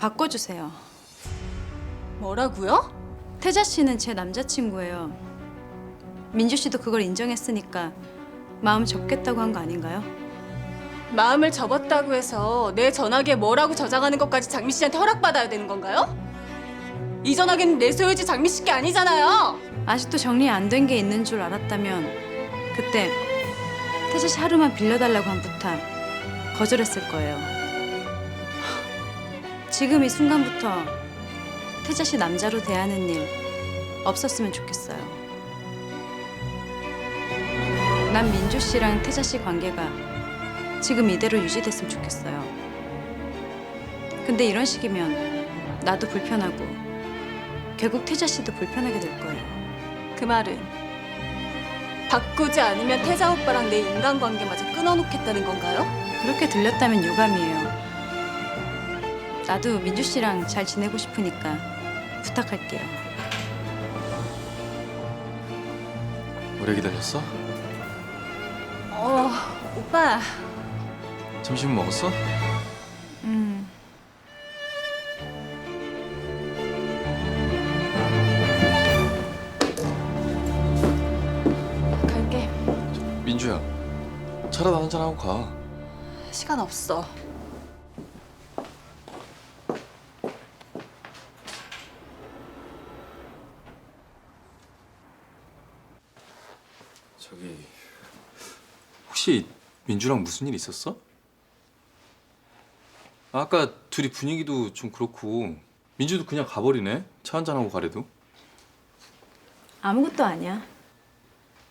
바꿔주세요. 뭐라고요? 태자 씨는 제 남자친구예요. 민주 씨도 그걸 인정했으니까 마음 접겠다고 한 거 아닌가요? 마음을 접었다고 해서 내 전화기에 뭐라고 저장하는 것까지 장미 씨한테 허락받아야 되는 건가요? 이 전화기는 내 소유지 장미 씨 게 아니잖아요. 아직도 정리 안 된 게 있는 줄 알았다면 그때 태자 씨 하루만 빌려달라고 한 부탁 거절했을 거예요. 지금 이 순간부터 태자 씨 남자로 대하는 일 없었으면 좋겠어요. 난 민주 씨랑 태자 씨 관계가 지금 이대로 유지됐으면 좋겠어요. 근데 이런 식이면 나도 불편하고 결국 태자 씨도 불편하게 될 거예요. 그 말은 바꾸지 않으면 태자 오빠랑 내 인간관계마저 끊어놓겠다는 건가요? 그렇게 들렸다면 유감이에요. 나도 민주 씨랑 잘 지내고 싶으니까 부탁할게요. 오래 기다렸어? 어, 오빠. 점심 먹었어? 음. 갈게. 민주야 차라도 한잔 하고 가 시간 없어. 저기 혹시 민주랑 무슨 일 있었어? 아까 둘이 분위기도 좀 그렇고 민주도 그냥 가버리네 차 한잔 하고 가래도 아무것도 아니야.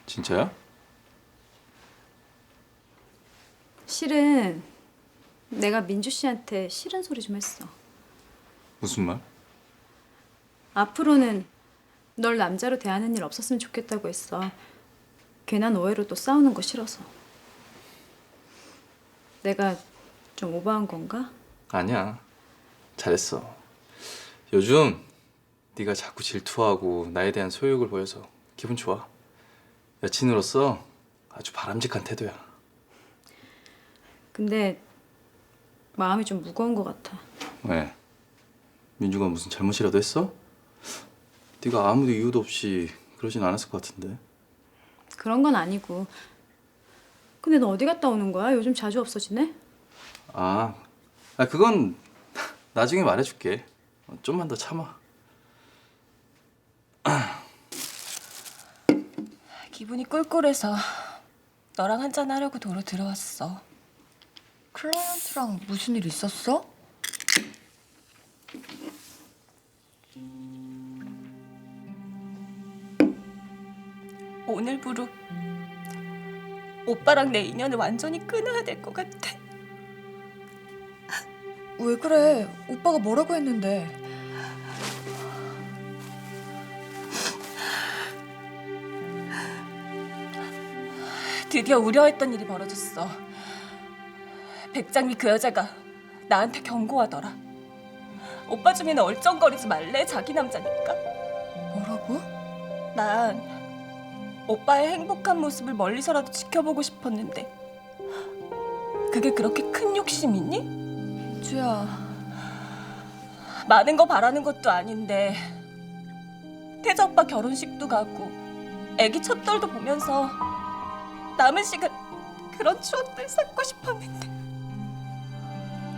진짜야? 실은 내가 민주 씨한테 싫은 소리 좀 했어. 무슨 말? 앞으로는 널 남자로 대하는 일 없었으면 좋겠다고 했어. 괜한 오해로 또 싸우는 거 싫어서. 내가 좀 오버한 건가? 아니야 잘했어 요즘 네가 자꾸 질투하고 나에 대한 소욕을 보여서 기분 좋아 여친으로서 아주 바람직한 태도야 근데 마음이 좀 무거운 것 같아. 왜? 민주가 무슨 잘못이라도 했어? 네가 아무 이유도 없이 그러진 않았을 것 같은데 그런 건 아니고. 근데 너 어디 갔다 오는 거야? 요즘 자주 없어지네? 아, 아 그건 나중에 말해줄게 어, 좀만 더 참아 기분이 꿀꿀해서 너랑 한잔 하려고 도로 들어왔어. 클라이언트랑 무슨 일 있었어? 오늘부로 오빠랑 내 인연을 완전히 끊어야 될 것 같아. 왜 그래? 오빠가 뭐라고 했는데? 드디어 우려했던 일이 벌어졌어. 백장미 그 여자가 나한테 경고하더라. 오빠 주면 얼쩡거리지 말래 자기 남자니까. 뭐라고? 난 오빠의 행복한 모습을 멀리서라도 지켜보고 싶었는데. 그게 그렇게 큰 욕심이니? 주야, 많은 거 바라는 것도 아닌데. 태자 오빠 결혼식도 가고 애기 첫돌도 보면서 남은 시간 그런 추억들 쌓고 싶었는데.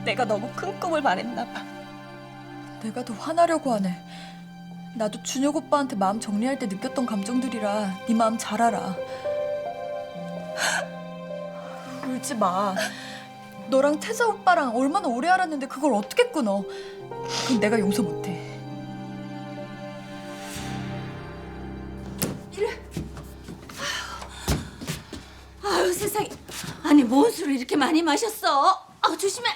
내가 너무 큰 꿈을 말했나 봐. 내가 더 화나려고 하네. 나도 준혁 오빠한테 마음 정리할 때 느꼈던 감정들이라 네 마음 잘 알아. 울지 마. 너랑 태자 오빠랑 얼마나 오래 알았는데 그걸 어떻게 끊어? 그건 내가 용서 못해. 아유 세상에 아니 뭔 술을 이렇게 많이 마셨어 아 조심해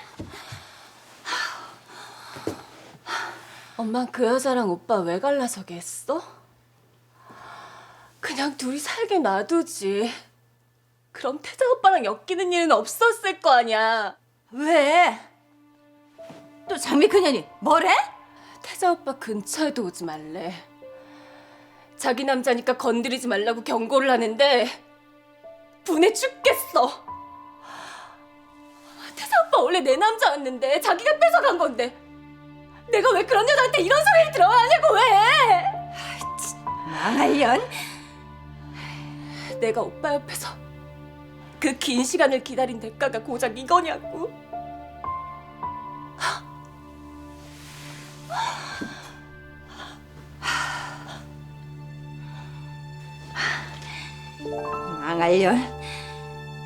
엄마 그 여자랑 오빠 왜 갈라서게 했어? 그냥 둘이 살게 놔두지 그럼 태자 오빠랑 엮이는 일은 없었을 거 아니야 왜? 또 장미 그년이 뭐래? 태자 오빠 근처에도 오지 말래. 자기 남자니까 건드리지 말라고 경고를 하는데 분해 죽겠어. 태자 오빠 원래 내 남자였는데 자기가 뺏어간 건데 내가 왜 그런 여자한테 이런 소리를 들어야 하냐고 왜? 망할 년. 내가 오빠 옆에서 그 긴 시간을 기다린 대가가 고작 이거냐고. 망할 년.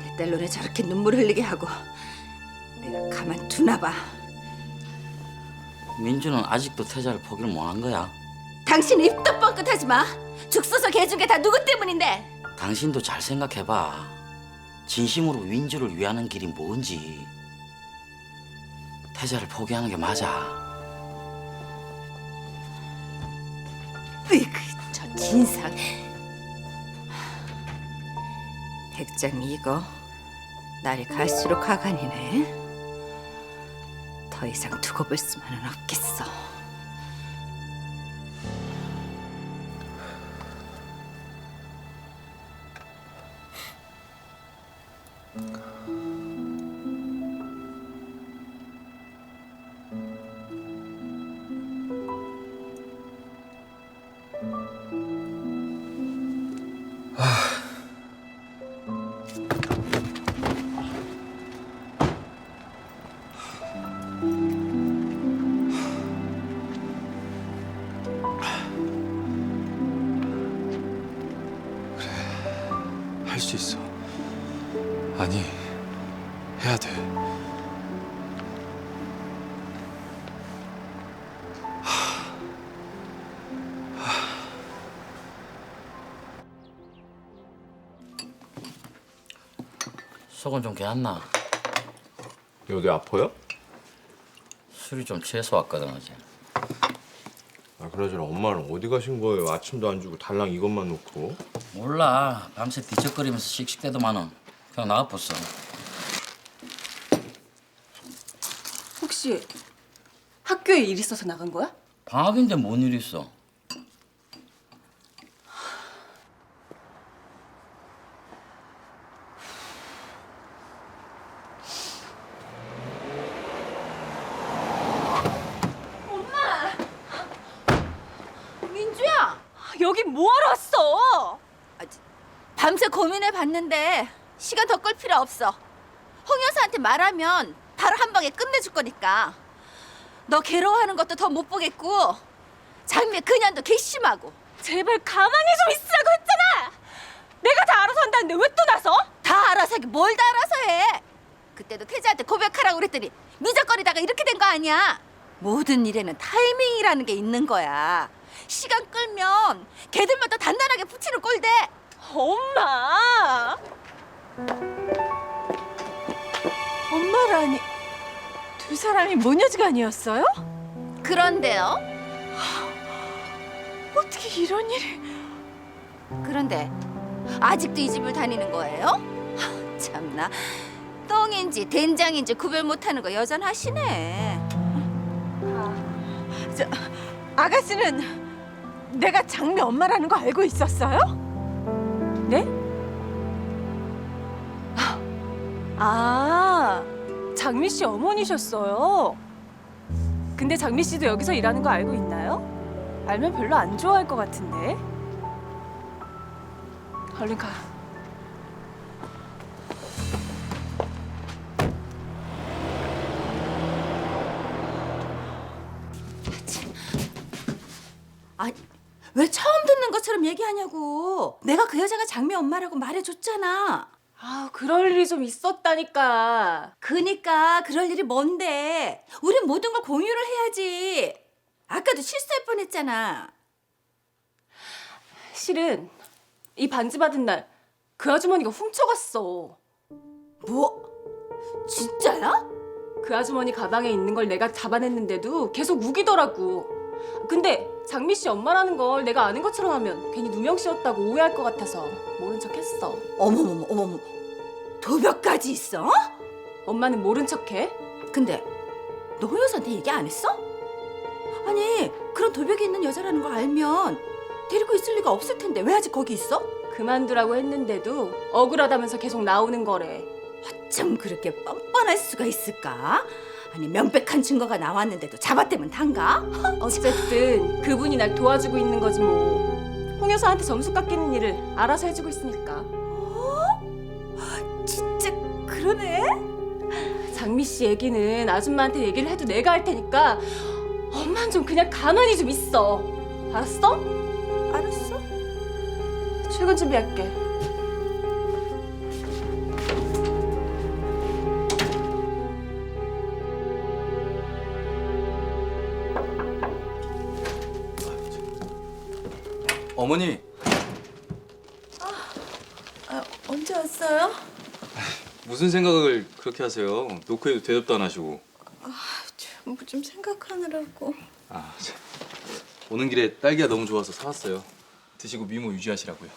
내 딸로는 저렇게 눈물 흘리게 하고 내가 가만 두나 봐. 민주는 아직도 태자를 포기를 못 한 거야. 당신 입도 뻥끗하지 마. 죽 써서 개준 게 다 누구 때문인데? 당신도 잘 생각해봐. 진심으로 민주를 위하는 길이 뭔지. 태자를 포기하는 게 맞아. 으이그 저 진상. 백장미 이거 날이 갈수록 가관이네. 더 이상 두고 볼 수만은 없겠어. 해야 돼. 속은 좀 개안나. 어디 아파요? 술이 좀 취해서 왔거든 어제. 아 그나저나 엄마는 어디 가신 거예요? 아침도 안 주고 달랑 이것만 놓고 몰라. 밤새 뒤척거리면서 씩씩대더만은 그냥 나가봤어. 혹시 학교에 일 있어서 나간 거야? 방학인데 뭔 일 있어? 민주야, 여기 뭐하러 왔어? 밤새 고민해 봤는데 시간 더 끌 필요 없어. 홍 여사한테 말하면 바로 한 방에 끝내줄 거니까. 너 괴로워하는 것도 더 못 보겠고 장미의 그년도 괘씸하고 제발 가만히 좀 있으라고 했잖아. 내가 다 알아서 한다는데 왜 또 나서? 다 알아서 하기 뭘 다 알아서 해. 그때도 태자한테 고백하라고 그랬더니 미적거리다가 이렇게 된 거 아니야. 모든 일에는 타이밍이라는 게 있는 거야. 시간 끌면 걔들마다 단단하게 붙이는 꼴대. 엄마. 엄마라니 두 사람이 모녀지간이었어요? 그런데요. 어떻게 이런 일이? 그런데 아직도 이 집을 다니는 거예요? 하, 참나 똥인지 된장인지 구별 못하는 거 여전하시네. 저 아가씨는 내가 장미 엄마라는 거 알고 있었어요? 네? 아, 장미 씨 어머니셨어요. 근데 장미 씨도 여기서 일하는 거 알고 있나요? 알면 별로 안 좋아할 것 같은데. 얼른 가. 아니 왜 처음 듣는 것처럼 얘기하냐고. 내가 그 여자가 장미 엄마라고 말해줬잖아. 아, 그럴 일이 좀 있었다니까. 그니까 그럴 일이 뭔데? 우린 모든 걸 공유를 해야지. 아까도 실수할 뻔했잖아. 실은 이 반지 받은 날 그 아주머니가 훔쳐갔어. 뭐? 진짜야? 그 아주머니 가방에 있는 걸 내가 잡아냈는데도 계속 우기더라고. 근데 장미 씨 엄마라는 걸 내가 아는 것처럼 하면 괜히 누명 씌웠다고 오해할 것 같아서 모른 척 했어. 어머머머 어머머 도벽까지 있어? 엄마는 모른 척해? 근데 너 호여사한테 얘기 안 했어? 아니 그런 돌벽이 있는 여자라는 걸 알면 데리고 있을 리가 없을 텐데 왜 아직 거기 있어? 그만두라고 했는데도 억울하다면서 계속 나오는 거래. 어쩜 그렇게 뻔뻔할 수가 있을까? 아니 명백한 증거가 나왔는데도 잡아떼면 단가? 어쨌든 그분이 날 도와주고 있는 거지 뭐. 홍 여사한테 점수 깎이는 일을 알아서 해주고 있으니까. 진짜 그러네? 장미 씨 얘기는 아줌마한테 얘기를 해도 내가 할 테니까 엄만 좀 그냥 가만히 좀 있어. 알았어? 알았어. 출근 준비할게. 어머니 아, 언제 왔어요? 무슨 생각을 그렇게 하세요? 노크에도 대답도 안 하시고. 뭐 좀 생각하느라고. 아, 참. 오는 길에 딸기가 너무 좋아서 사왔어요. 드시고 미모 유지하시라고요.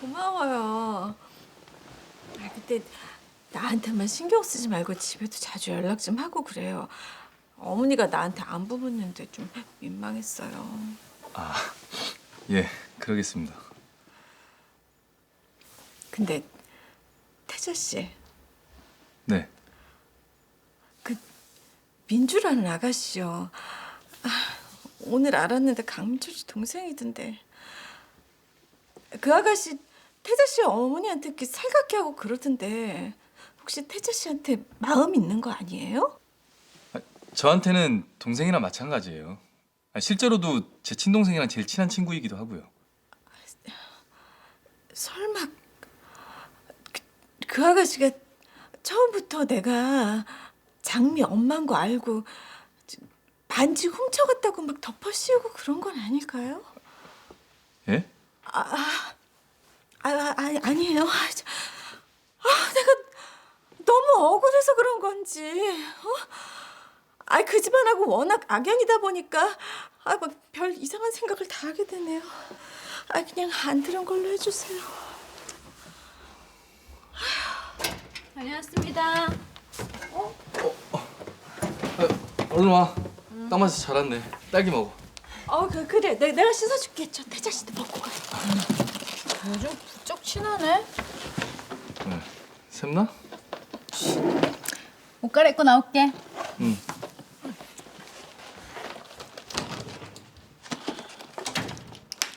고마워요. 아, 근데 나한테만 신경 쓰지 말고 집에도 자주 연락 좀 하고 그래요. 어머니가 나한테 안부 묻는데 좀 민망했어요. 아, 예, 그러겠습니다. 근데 태자 씨, 네. 그 민주라는 아가씨요. 아, 오늘 알았는데 강민철 씨 동생이던데. 그 아가씨 태자 씨 어머니한테 이렇게 살갑게 하고 그러던데 혹시 태자 씨한테 마음 있는 거 아니에요? 저한테는 동생이랑 마찬가지예요. 아, 실제로도 제 친동생이랑 제일 친한 친구이기도 하고요. 설마 그, 그 아가씨가 처음부터 내가 장미 엄마인 거 알고 저- 반지 훔쳐갔다고 막 덮어씌우고 그런 건 아닐까요? 예? 아, 아, 아, 아니, 아니에요. 아, 저- 아, 내가 너무 억울해서 그런 건지. 어? 아, 그 집안하고 워낙 악연이다 보니까 아, 막 별 이상한 생각을 다 하게 되네요. 아, 그냥 안 들은 걸로 해주세요. 다녀왔습니다. 얼른 와. 딱 맞아서 잘 왔네. 딸기 먹어. 어, 그, 그래. 내, 내가 씻어줄게. 저 태자 씨도 먹고 가. 요즘 부쩍 친하네. 네. 샘나? 옷 갈아입고 나올게. 응.